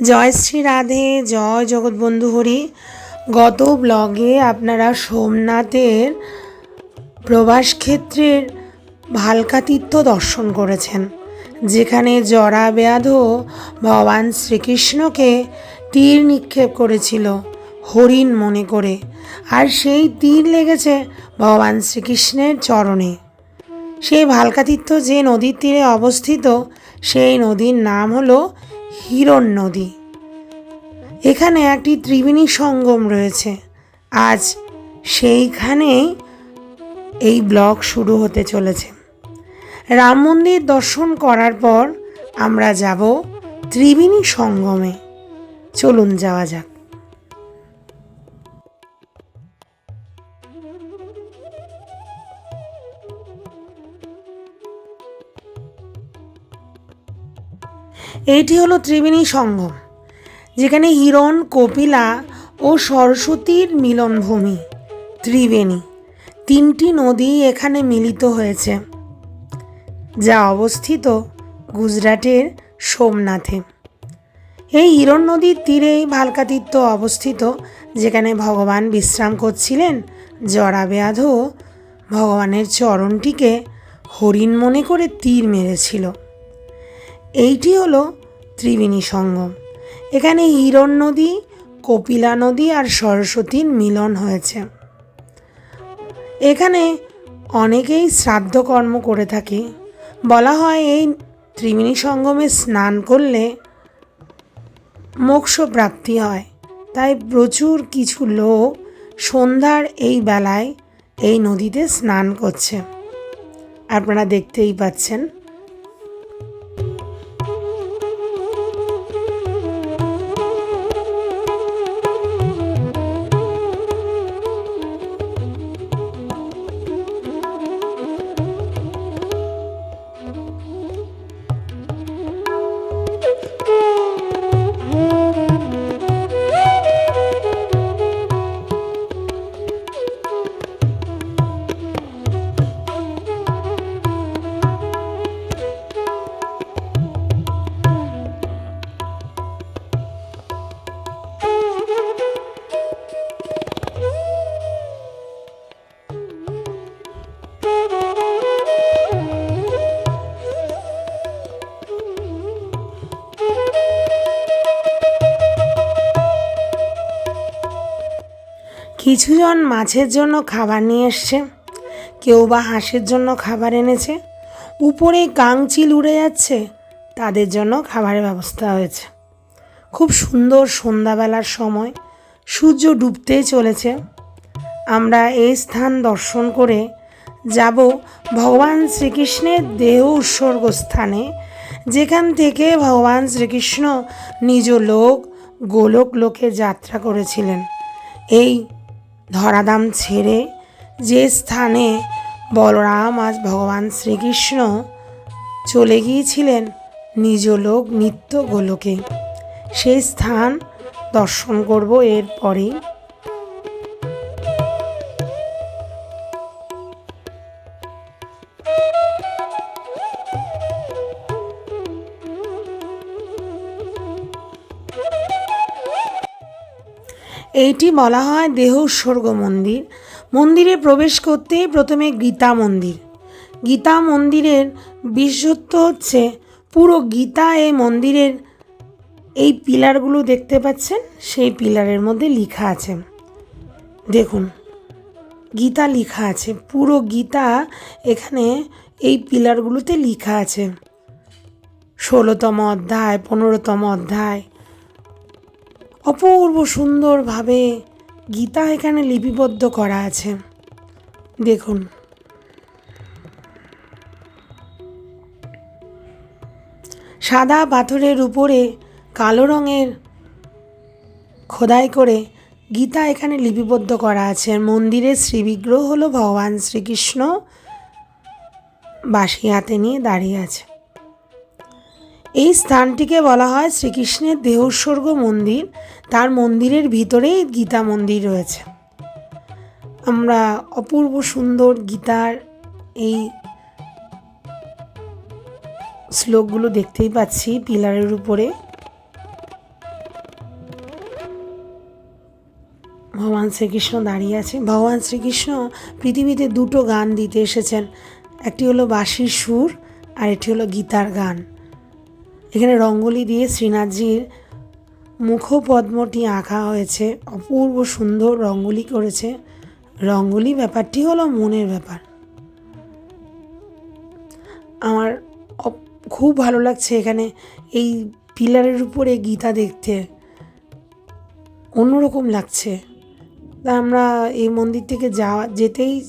জয় শ্রী রাধে, জয় জগৎবন্ধু হরি। গত ব্লগে আপনারা সোমনাথের প্রবাস ক্ষেত্রের ভালকা তীর্থ দর্শন করেছেন, যেখানে জরা ব্যাধ ভগবান শ্রীকৃষ্ণকে তীর নিক্ষেপ করেছিল, হরিণ মনে করে। আর সেই তীর লেগেছে ভগবান শ্রীকৃষ্ণের চরণে। সেই ভালকাতীর্থ যে নদীর তীরে অবস্থিত, সেই নদীর নাম হলো হিরণ নদী। এখানে একটি ত্রিবেণী সঙ্গম রয়েছে। আজ সেইখানেই এই ব্লগ শুরু হতে চলেছে। রাম মন্দির দর্শন করার পর আমরা যাব ত্রিবেণী সঙ্গমে। চলুন যাওয়া যাক। এইটি হলো ত্রিবেণী সঙ্গম যেখানে হিরণ, কপিলা ও সরস্বতীর মিলনভূমি, ত্রিবেণী। তিনটি নদী এখানে মিলিত হয়েছে, যা অবস্থিত গুজরাটের সোমনাথে। এই হিরণ নদীর তীরেই ভালকাতীর্থ অবস্থিত, যেখানে ভগবান বিশ্রাম করছিলেন জরাব্যাধ, ভগবানের চরণটিকে হরিণ মনে করে তীর মেরেছিল। এইটি হলো ত্রিবেণী সঙ্গম। এখানে হিরণ নদী, কপিলা নদী আর সরস্বতীর মিলন হয়েছে। এখানে অনেকেই শ্রাদ্ধ কর্ম করে থাকে। বলা হয় এই ত্রিবেণী সঙ্গমে স্নান করলে মোক্ষ প্রাপ্তি হয়। তাই প্রচুর কিছু লোক সন্ধ্যার এই বেলায় এই নদীতে স্নান করছে। আপনারা দেখতেই পাচ্ছেন। কিছুজন মাছের জন্য খাবার নিয়ে এসছে। কেউ বা হাঁসের জন্য খাবার এনেছে। উপরে কাংচিল উড়ে যাচ্ছে। তাদের জন্য খাবারের ব্যবস্থা হয়েছে। খুব সুন্দর সন্ধ্যাবেলার সময় সূর্য ডুবতেই চলেছে। আমরা এই স্থান দর্শন করে যাব ভগবান শ্রীকৃষ্ণের দেহ উৎসর্গ স্থানে, যেখান থেকে ভগবান শ্রীকৃষ্ণ নিজ লোক গোলক লোকে যাত্রা করেছিলেন। এই ধরাধাম ছেড়ে যে স্থানে বলরাম আজ ভগবান শ্রীকৃষ্ণ চলে গিয়েছিলেন নিজ লোক নিত্য গোলকে, সেই স্থান দর্শন করব এরপরেই। এইটি বলা হয় দেহ উৎসর্গ মন্দির। মন্দিরে প্রবেশ করতেই প্রথমে গীতা মন্দির। গীতা মন্দিরের বিশেষত্ব হচ্ছে পুরো গীতা এই মন্দিরের এই পিলারগুলো দেখতে পাচ্ছেন? সেই পিলারের মধ্যে লেখা আছে। দেখুন, গীতা লেখা আছে। পুরো গীতা এখানে এই পিলারগুলোতে লেখা আছে। ষোলোতম অধ্যায়, পনেরোতম অধ্যায় অপূর্ব সুন্দরভাবে গীতা এখানে লিপিবদ্ধ করা আছে। দেখুন। সাদা পাথরের উপরে কালো রঙের খোদাই করে গীতা এখানে লিপিবদ্ধ করা আছে। মন্দিরের শ্রীবিগ্রহ হলো ভগবান শ্রীকৃষ্ণ বাসি হাতে নিয়ে দাঁড়িয়ে আছে। এই স্থানটিকে বলা হয় শ্রীকৃষ্ণের দেহস্বর্গ মন্দির। তার মন্দিরের ভিতরেই গীতা মন্দির রয়েছে। আমরা অপূর্ব সুন্দর গীতার এই শ্লোকগুলো দেখতেই পাচ্ছি পিলারের উপরে। ভগবান শ্রীকৃষ্ণ দাঁড়িয়ে আছে। ভগবান শ্রীকৃষ্ণ পৃথিবীতে দুটো গান দিতে এসেছেন। একটি হলো বাঁশির সুর আর এটি হলো গীতার গান। এখানে রঙ্গোলি দিয়ে শ্রীনাথজির মুখপদ্মটি আঁকা হয়েছে। অপূর্ব সুন্দর রঙ্গোলি করেছে। রঙ্গোলি ব্যাপারটি হলো মনের ব্যাপার। আমার খুব ভালো লাগছে এখানে এই পিলারের উপরে গীতা দেখতে। অন্যরকম লাগছে। তা আমরা এই মন্দির থেকে যাওয়া যেতেই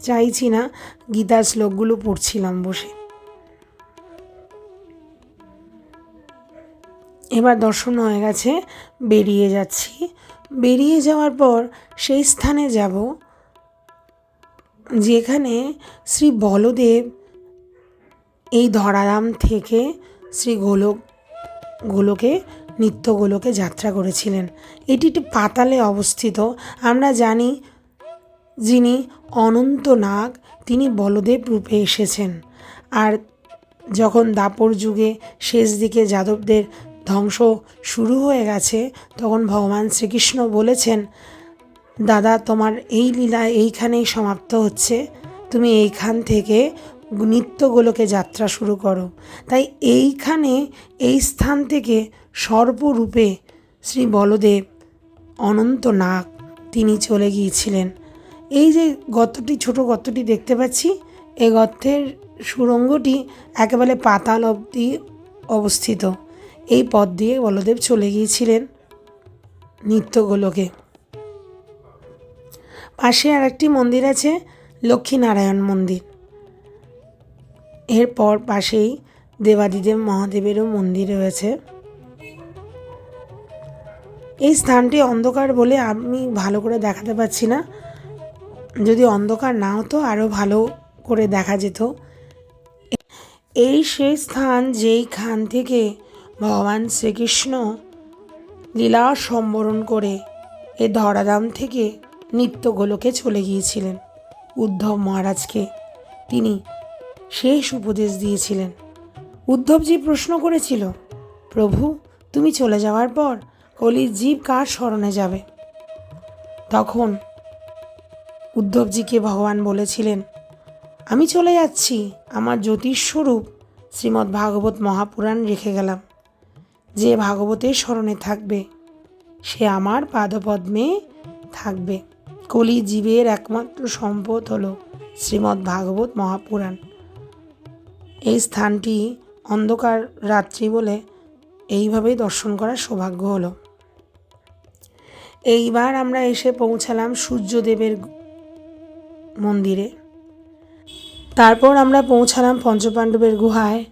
চাইছি না। গীতার শ্লোকগুলো পড়ছিলাম বসে। এবার দর্শন হয়ে গেছে, বেরিয়ে যাচ্ছি। বেরিয়ে যাওয়ার পর সেই স্থানে যাব যেখানে শ্রী বলদেব এই ধরাধাম থেকে শ্রী গোলক, গোলকে, নিত্য গোলকে যাত্রা করেছিলেন। এটি একটি পাতালে অবস্থিত। আমরা জানি যিনি অনন্ত নাগ তিনি বলদেব রূপে এসেছেন। আর যখন দাপর যুগে শেষ দিকে যাদবদের ধ্বংস শুরু হয়ে গেছে, তখন ভগবান শ্রীকৃষ্ণ বলেছেন, দাদা, তোমার এই লীলা এইখানেই সমাপ্ত হচ্ছে। তুমি এইখান থেকে নিত্যগোলকে যাত্রা শুরু করো। তাই এইখানে, এই স্থান থেকে সর্বরূপে শ্রী বলদেব অনন্ত নাগ তিনি চলে গিয়েছিলেন। এই যে গর্তটি, ছোট গর্তটি দেখতে পাচ্ছি এই গর্তের সুড়ঙ্গটি একেবারে পাতাল অবধি অবস্থিত। এই পথ দিয়ে বলদেব চলে গিয়েছিলেন নিত্যগোলকে। পাশে আর একটি মন্দির আছে, লক্ষ্মীনারায়ণ মন্দির। এরপর পাশেই দেবাদিদেব মহাদেবেরও মন্দির রয়েছে। এই স্থানটি অন্ধকার বলে আমি ভালো করে দেখাতে পারছি না। যদি অন্ধকার না হতো, আরও ভালো করে দেখা যেত। এই সেই স্থান যেইখান থেকে ভগবান শ্রীকৃষ্ণ লীলা সম্বরণ করে এ ধরাধাম থেকে নিত্য গোলকে চলে গিয়েছিলেন। উদ্ধব মহারাজকে তিনি শেষ উপদেশ দিয়েছিলেন। উদ্ধবজি প্রশ্ন করেছিল, প্রভু, তুমি চলে যাওয়ার পর কলির জীব কার স্মরণে যাবে? তখন উদ্ধবজিকে ভগবান বলেছিলেন, আমি চলে যাচ্ছি, আমার জ্যোতিষস্বরূপ শ্রীমদ্ ভাগবত মহাপুরাণ রেখে গেলাম। যে ভাগবতের স্মরণে থাকবে, সে আমার পাদপদ্মে থাকবে। কলি জীবের একমাত্র সম্পদ হল শ্রীমদ্ ভাগবত মহাপুরাণ। এই স্থানটি অন্ধকার রাত্রি বলে এইভাবেই দর্শন করার সৌভাগ্য হলো। এইবার আমরা এসে পৌঁছালাম সূর্যদেবের মন্দিরে। তারপর আমরা পৌঁছালাম পঞ্চপাণ্ডবের গুহায়।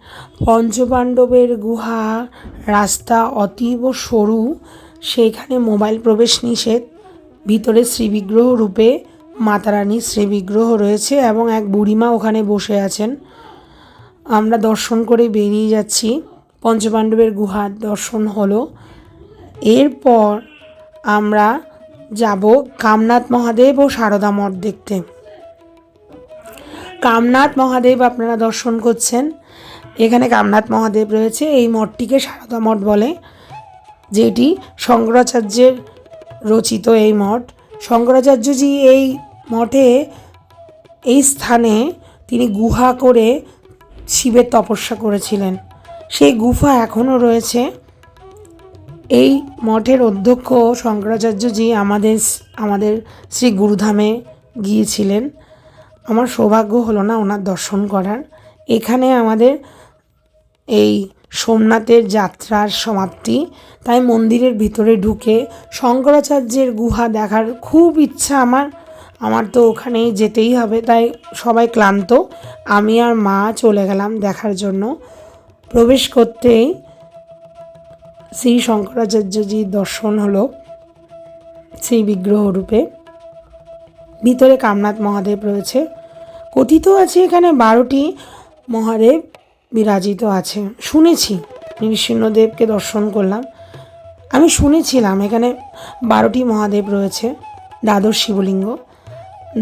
পঞ্চপাণ্ডবের গুহা রাস্তা অতীব সরু সেইখানে মোবাইল প্রবেশ নিষেধ। ভিতরে শ্রীবিগ্রহ রূপে মাতারানীর শ্রীবিগ্রহ রয়েছে এবং এক বুড়িমা ওখানে বসে আছেন। আমরা দর্শন করে বেরিয়ে যাচ্ছি। পঞ্চপাণ্ডবের গুহার দর্শন হলো। এরপর আমরা যাব কামনাথ মহাদেব ও সারদা মঠ দেখতে। কামনাথ মহাদেব আপনারা দর্শন করছেন। এখানে কামনাথ মহাদেব রয়েছে, এই মঠটিকে সারদা মঠ বলে, যেটি শঙ্করাচার্যের রচিত এই মঠ। শঙ্করাচার্যজি এই মঠে, এই স্থানে তিনি গুহা করে শিবের তপস্যা করেছিলেন। সেই গুফা এখনও রয়েছে। এই মঠের অধ্যক্ষ শঙ্করাচার্যজি আমাদের আমাদের শ্রী গুরুধামে গিয়েছিলেন। আমার সৌভাগ্য হলো না ওনার দর্শন করার। এখানে আমাদের এই সোমনাথের যাত্রার সমাপ্তি। তাই মন্দিরের ভিতরে ঢুকে শঙ্করাচার্যের গুহা দেখার খুব ইচ্ছা আমার। আমার তো ওখানেই যেতেই হবে, তাই সবাই ক্লান্ত। আমি আর মা চলে গেলাম দেখার জন্য। প্রবেশ করতেই শ্রী শঙ্করাচার্যজির দর্শন হলো সেই বিগ্রহ রূপে। ভিতরে কামনাথ মহাদেব রয়েছে। কথিত আছে এখানে বারোটি মহাদেব বিরাজিত আছে। শুনেছি, নৃসিংহদেবকে দর্শন করলাম। আমি শুনেছিলাম এখানে বারোটি মহাদেব রয়েছে, দ্বাদশ শিবলিঙ্গ।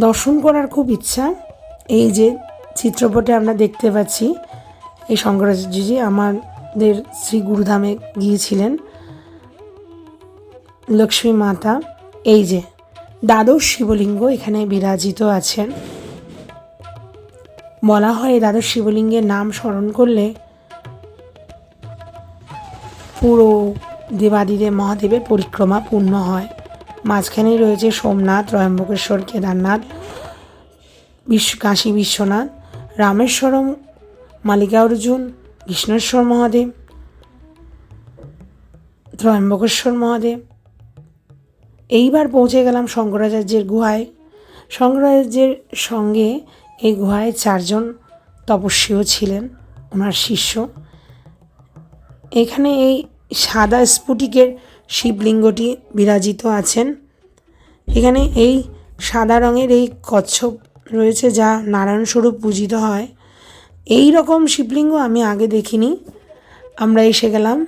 দর্শন করার খুব ইচ্ছা। এই যে চিত্রপটে আমরা দেখতে পাচ্ছি, এই শঙ্করাচার্যজি আমাদের শ্রী গুরুধামে গিয়েছিলেন। লক্ষ্মী মাতা, এই যে দ্বাদশ শিবলিঙ্গ এখানে বিরাজিত আছেন। বলা হয় দ্বাদশ শিবলিঙ্গের নাম স্মরণ করলে পুরো দেবাদিদেব মহাদেবের পরিক্রমা পূর্ণ হয়। মাঝখানেই রয়েছে সোমনাথ, ত্রয়ম্বকেশ্বর, কেদারনাথ বিশ্ব কাশী বিশ্বনাথ, রামেশ্বরম, মালিকার্জুন, কৃষ্ণেশ্বর মহাদেব, ত্রয়ম্বকেশ্বর মহাদেব এইবার পৌঁছে গেলাম শঙ্করাচার্যের গুহায়। শঙ্করাচার্যের সঙ্গে এই গুহায় চারজন তপস্বীও ছিলেন, ওনার শিষ্য। এখানে এই সাদা স্ফুটিকের শিবলিঙ্গটি বিরাজিত আছেন। এখানে এই সাদা রঙের এই কচ্ছপ রয়েছে যা নারায়ণ স্বরূপ পূজিত হয়। এই রকম শিবলিঙ্গ আমি আগে দেখিনি। আমরা এসে গেলাম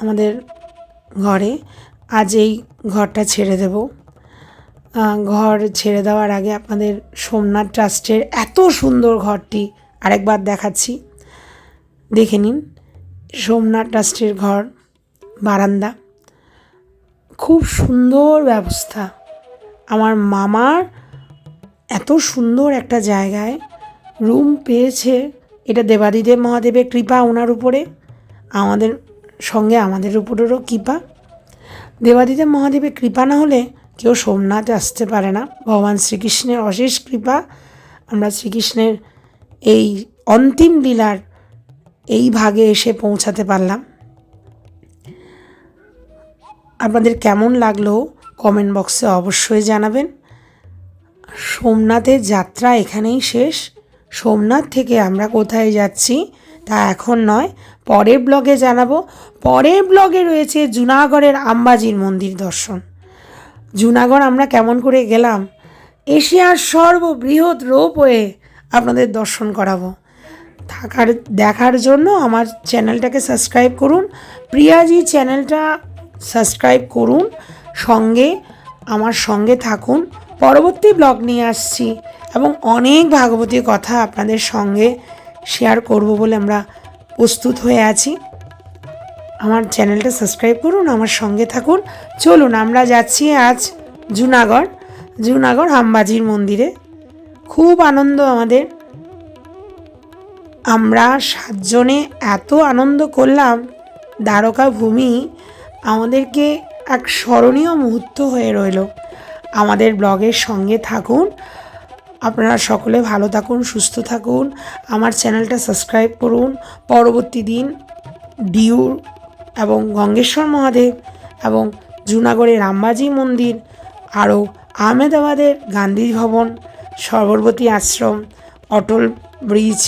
আমাদের ঘরে। আজ এই ঘরটা ছেড়ে দেব। ঘর ছেড়ে দেওয়ার আগে আপনাদের সোমনাথ ট্রাস্টের এত সুন্দর ঘরটি আরেকবার দেখাচ্ছি। দেখে নিন, সোমনাথ ট্রাস্টের ঘর, বারান্দা। খুব সুন্দর ব্যবস্থা। আমার মামার এত সুন্দর একটা জায়গায় রুম পেয়েছে। এটা দেবাদিদেব মহাদেবের কৃপা ওনার উপরে। আমাদের সঙ্গে আমাদের উপরেরও কৃপা। দেবাদিদেব মহাদেবের কৃপা না হলে কেউ সোমনাথে আসতে পারে না। ভগবান শ্রীকৃষ্ণের অশেষ কৃপা। আমরা শ্রীকৃষ্ণের এই অন্তিম লীলার এই ভাগে এসে পৌঁছাতে পারলাম। আপনাদের কেমন লাগল কমেন্ট বক্সে অবশ্যই জানাবেন। সোমনাথের যাত্রা এখানেই শেষ। সোমনাথ থেকে আমরা কোথায় যাচ্ছি তা এখন নয় পরের ব্লগে জানাব। পরের ব্লগে রয়েছে জুনাগড়ের আম্বাজির মন্দির দর্শন। জুনাগড় আমরা কেমন করে গেলাম? এশিয়ার সর্ববৃহৎ রোপওয়ে আপনাদের দর্শন করাবো। থাকার, দেখার জন্য আমার চ্যানেলটাকে সাবস্ক্রাইব করুন। প্রিয়াজি চ্যানেলটা সাবস্ক্রাইব করুন। সঙ্গে, আমার সঙ্গে থাকুন। পরবর্তী ব্লগ নিয়ে আসছি এবং অনেক ভাগবতী কথা আপনাদের সঙ্গে শেয়ার করব বলে আমরা প্রস্তুত হয়ে আছি। আমার চ্যানেলটা সাবস্ক্রাইব করুন, আমার সঙ্গে থাকুন। চলুন, আমরা যাচ্ছি আজ জুনাগড় জুনাগড় হামবাজির মন্দিরে। খুব আনন্দ আমাদের। আমরা সাতজনে এত আনন্দ করলাম, দ্বারকা ভূমি আমাদেরকে এক স্মরণীয় মুহূর্ত হয়ে রইল। আমাদের ব্লগের সঙ্গে থাকুন আপনারা সকলে ভালো থাকুন, সুস্থ থাকুন। আমার চ্যানেলটা সাবস্ক্রাইব করুন। পরবর্তী দিন ডিউর এবং গঙ্গেশ্বর মহাদেব এবং জুনাগড়ের রামবাজি মন্দির আরও আহমেদাবাদের গান্ধী ভবন সবরবতী আশ্রম, অটল ব্রিজ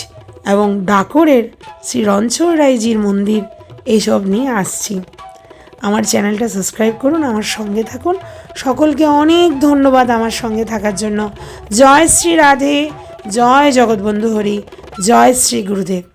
এবং ডাকরের শ্রী রণছড় রায়জির মন্দির এইসব নিয়ে আসছি। আমার চ্যানেলটা সাবস্ক্রাইব করুন, আমার সঙ্গে থাকুন। সকলকে অনেক ধন্যবাদ আমার সঙ্গে থাকার জন্য। জয় শ্রী রাধে, জয় জগৎবন্ধু হরি, জয় শ্রী গুরুদেব।